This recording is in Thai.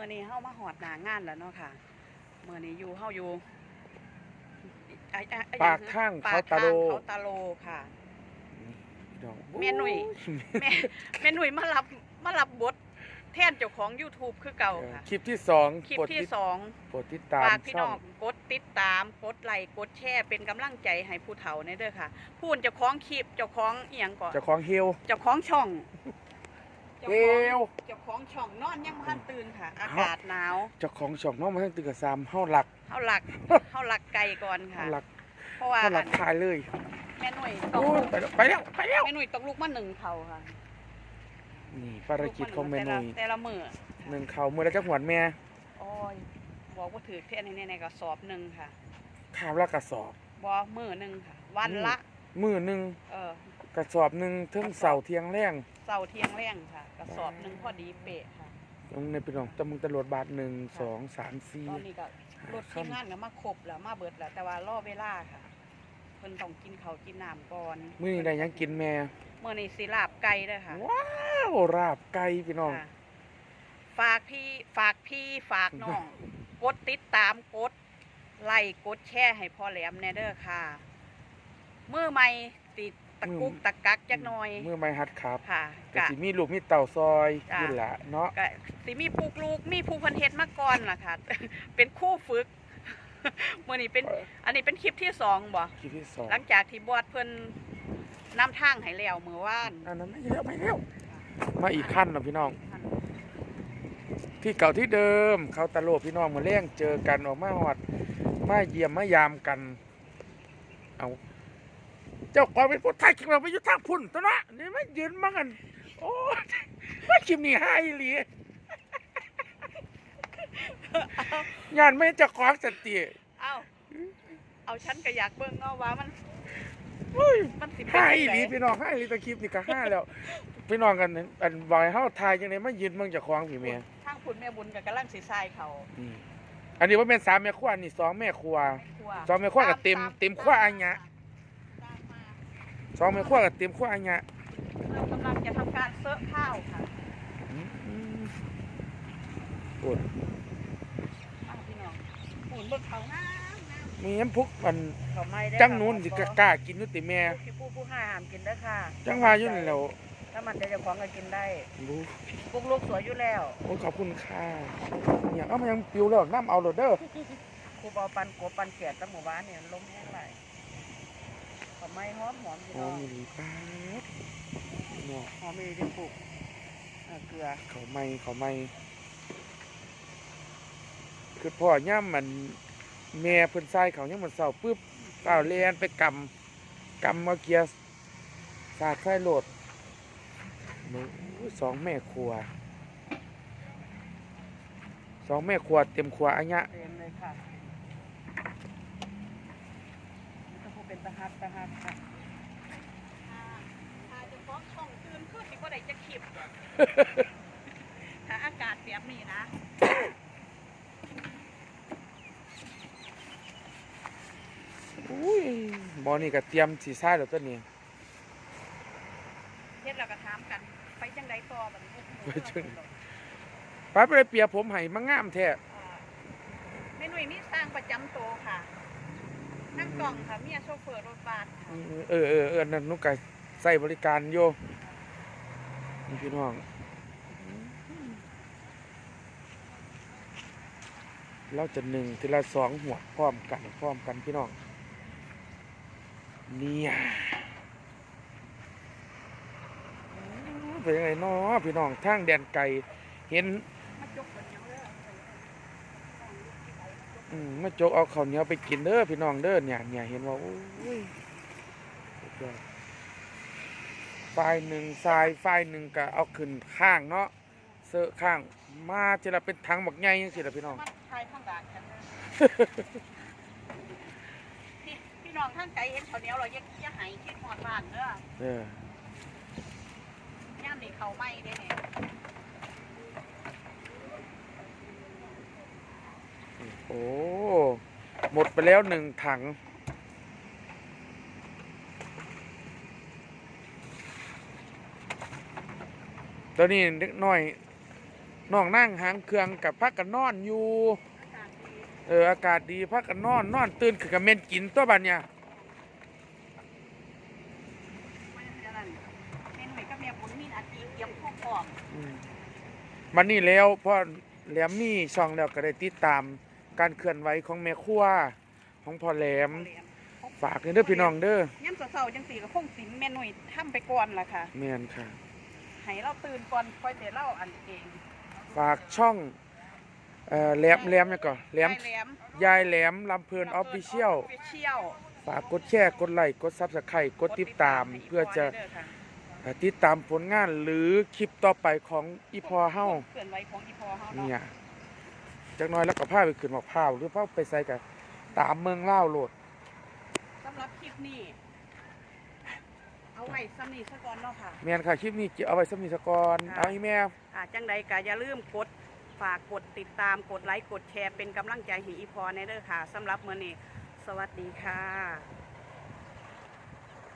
มื่อนี้เฮามาหอดหนางานแล้วเนาะค่ะเมื่อนี้อยู่เฮาอยู่ไอ้ไอ้ไอ้ปากทางปาเขากตาโลทางเขาตาโลค่ะ ดอกแม่หนุ่ย แม่แม่หนุ่ยมารับมารับบทแทนเจ้าของ YouTube คือเก่าเออค่ะ คลิปที่สองคลิปกดที่ติดสองกดติดตามฝากพี่ช่น้อองงกดติดตามกดไลค์กดแชร์เป็นกำลังใจให้ผู้เฒ่าในเด้อค่ะพูนเจ้าของคลิปเจ้าของเอียงก่อนเจ้าของเฮลเจ้าของช่อง เจ้าเฮของลเจ้าของช่องนอนยังบ่ทันตื่นค่ะ อากาศหนาวเจ้าของช่องน้องมาทั้งตึกกระซามเฮาหลักเฮาหลักเฮาหลักไก่ก่อนเฮาค่ะหลักเพราะว่าเฮาหลักทายเลยแม่หนุ่ยต้อโอ้งยไปแล้วไปแล้วไปแล้วแม่หนุ่ยต้องลุกมาหนึ่งเขาค่ะนี่ภารกิจของแม่หนุ่ยแต่ละมือหนึ่งเขาเมื่อไรจักหวดแม่โอ้ยบอกว่าถือแค่นี้ในกระสอบหนึ่งค่ะข้าวละกระสอบบอมือหนึ่งค่ะ วันละ มือหนึ่งเออกระสอบหนึ่งเทิงเสาเทียงแรงเสาร์เที่ยงแรงค่ะ กระสอบหนึ่งพอดีเป๊ะค่ะ ตรงในพี่น้องตะมึงตำรวจบาทหนึ่งสองสามสี่ ตอนนี้ก็รถทีมงานก็มาครบแล้วมาเบิดแล้วแต่ว่ารอเวลาค่ะเพิ่นต้องกินข้าวกินน้ำก่อนมื้อนี้ได้หยังกินแม่เมื่อนี้สิลาบไก่เด้อค่ะว้าวราบไก่พี่น้อง ค่ะ ฝากพี่ฝากพี่ฝากน้องกดติดตามกดไลค์กดแชร์ให้พ่อแหลมแน่เด้อค่ะ มือใหม่ติด ตะกุกตะกักจักหน่อย มือไม้หัดครับค่ะก็กะ สิมีลูกมีเต่าซอยจ้ะ นี่แหละเนาะกะสิมีปลูกลูกมีผู้เพันเฮ็ดมาก่อนล่ะค่ะ เป็นคู่ฝึกมื่อนี้เป็นอันนี้เป็นคลิปที่สองบ่คลิปที่สองหลังจากที่บอดเพิ่นนำทางให้แล้วมือว่านอันนั้นไม่เร็วไม่เร็วมาอีกขั้นเนาะพี่น้อง ที่เก่าที่เดิมเขาตะโลบพี่น้องมาเลี้ยงเจอกันออกมาหอดมาเยี่ยมมายามกัน เอา เจ้าของเป็นผู้ไทยคิดว่าไปอยุทธาพุ่นตัวเนาะนี่ไม่ยืนมากัน โอ้ยว่าคลิปนี้ให้อีหลีงานไม่เจะของสติเอ้าเอาฉันก็อยากเบิ่งเนาะว่ามันอุ้ยมันสิเป็นห้าจัอีงหลีไดพี่น้องห้าอีหลีแตะคลิปนี่ก็ห้าแล้วพี่น้องกันอันบอยเฮาทายจังได๋มายืนเมืองเจ้าของพี่แม่ทางคุณแม่บุญก็กำลังสิทรายเขาอืมอันนี้ว่าเป็นสามแม่ครัวอันนี้สองแม่ครัวครัวสองแม่ครัวก็เต็มตาเต็มครัวอันเนี้ยตามมา สองแม่ครัวก็เต็มครัวอันเนี้ยเรากำลังจะทำการเสิร์ฟข้าวค่ะอืมโอดอ้าวพี่น้องปูนเบิ่งเขางามงามมีน้ำพุกมันเขาไม่ได้จังนู้นสิกล้ากินอยู่ติแม่พี่ผู้ผู้ห้าห้ามกินได้อค่ะจังว่าอยู่นั่นแหล้วถ้ามันจะเจ้าของก็กินได้รู้ปุกลูกสวยอยู่แล้วโอ้ยขอบคุณค่ะเนี่ยเอ้ามันยังปิวแล้วน้ำเอาโลดเด้อ ครูบอปันกบปันเขียดตั้งหมู่บ้านเนี่ยลมแห้งไหลเขาไม่หอมหอมพี่โอ้น้องมีหลีป้าดเนาะหอมมีที่ปลูกเอ่อเกลือเขาไม่เขาไม่คือพ่อย่ำมันแม่เพิ่นใส่เขายังมันเศร้าปุ๊บก้าวเลียนไปกำกำมาเกียร์สาดใส่โหลดมึงอู้สองแม่ครัว สองแม่ครัวเต็มครัวอันเนี้ย เต็มเลยค่ะนี่ก็พูดเป็น ตะฮัดตะฮัดค่ะถ้าจะฟ้องช่องตื่นคือสิบ่ได้จะขีบถ้าอากาศแบบนี้นะอุ้ยหมอนี่ก็เตรียมสีใส่แล้วตัวนี้เฮ็ดแล้วก็ถามกัน ไปจังใดต่อบัดนี้ไปจังป้าไปเปียผมให้มางามแท้อ่าแม่หนุ่ยมีสร้างประจำโตค่ะ กล่องค่ะเมียโชเฟอร์รถบัสค่ะเออเออเออนั่นนุกไก่ใส่บริการโยนี่พี่น้องเราจะหนึ่งทีละสองหัวพร้อมกันพร้อมกันพี่น้องเนี่ยเป็นยังไงเนาะพี่น้องทางแดนไก่เห็นมาจกกันเหนียวเลย อื มมาโจกเอาข้าวเหนียวไปกินเด้อพี่น้องเด้อเนี่ยเนี่ยเห็นว่าโอ้ยสุดยอดฝ่ายหนึ่งทรายฝ่ายหนึ่งก็เอาขึ้นข้างเนาะเสอะข้าง มาจะละเป็นถังบักใหญ่ยังสิละพี่น้องมันทายข้างด่านกันเลยพี่พี่น้องข้างไกลเห็นข้าวเหนียวเราอย่าอย่าใหายคิดหอดบ้านเด้อเออย่ามนี่เขาไหม้เด้เนี่ย โอ้ หมดไปแล้วหนึ่งถังตัวนี้เล็กน้อยน้องนั่งหางเครื่องกับพักกันนอนอยู่อากาศดีเออ อากาศดีพักกันนอนนอนตื่นขึ้นกับเมนกินตัวบัดเนี่ยไม่ใช่อะไรเมนูกับบเตรียมข้าวกรอบอืมมันนี่แล้วพ่อแหลมมีช่องแล้วก็ได้ติดตาม การเคลื่อนไหวของแม่ครัวของพ่อแหลมแหลม ฝากเด้อพี่น้องเด้อย่ำเสาๆจังสีก็คงสิเมนูทำไปก่อนล่ะค่ะแม่นค่ะให้เราตื่นก่อนค่อยเดี๋ยวเราอันเองฝากช่องเอ่อแหลมแหลมเนี่ยก่อนแหลมได้แหลมยายแหลมลำเพลินออฟฟิเชียลออฟฟิเชียลฝากกดแชร์กดไลค์กดซับสไครต์กดติดตามให้เพื่อจะด้ค่ะเอ่อติดตามผลงานหรือคลิปต่อไปของอีพอเฮาเคลื่อนไหวของอีพอเฮาเนาะเนี่ย จักหน้อยแล้วก็พาไปขึ้นมะพร้าวหรือพาไปใส่กับตามเมืองเล่าวโลด สำหรับคลิปนี้ เอาไว้ซ้ำนี้ซะก่อนเนาะค่ะ แม่นค่ะคลิปนี้จะเอาไว้สำนีสกอนเอาอีแม่ อ่าจังใดก็อย่าลืมกดฝากกดติดตามกดไลค์กดแชร์เป็นกำลังใจให้อีพอในเด้อค่ะสำหรับมื้อนี้ สวัสดีค่ะ